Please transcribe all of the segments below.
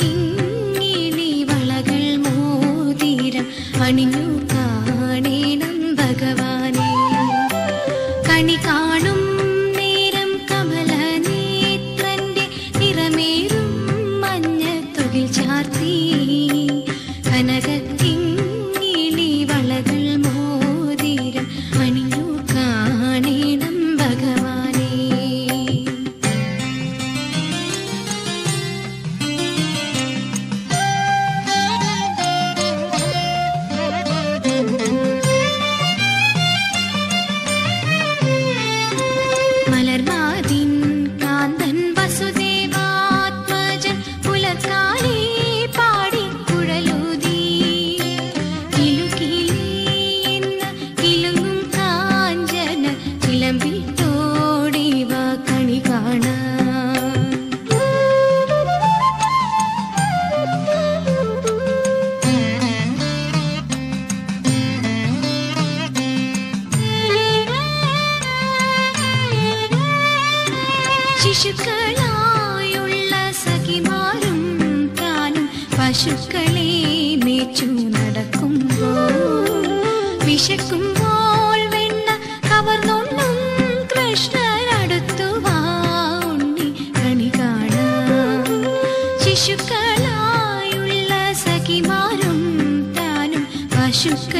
കിങ്ങിണി വളകൾ മോതിരം അണിഞ്ഞു കാണേണം ഭഗവാനെ. കണി കാണും നേരം കമല നേത്രന്റെ നിറമേറും മഞ്ഞ തുകിൽ ചാർത്തി. കനക ശിശുക്കളായുള്ള സഖിമാരും താനും പശുക്കളെ മേച്ചു നടക്കുമ്പോൾ വിശക്കുമ്പോൾ വെണ്ണ ശിശുക്കളായുള്ള സഖിമാരും താനും പശുക്കളെ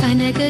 கனக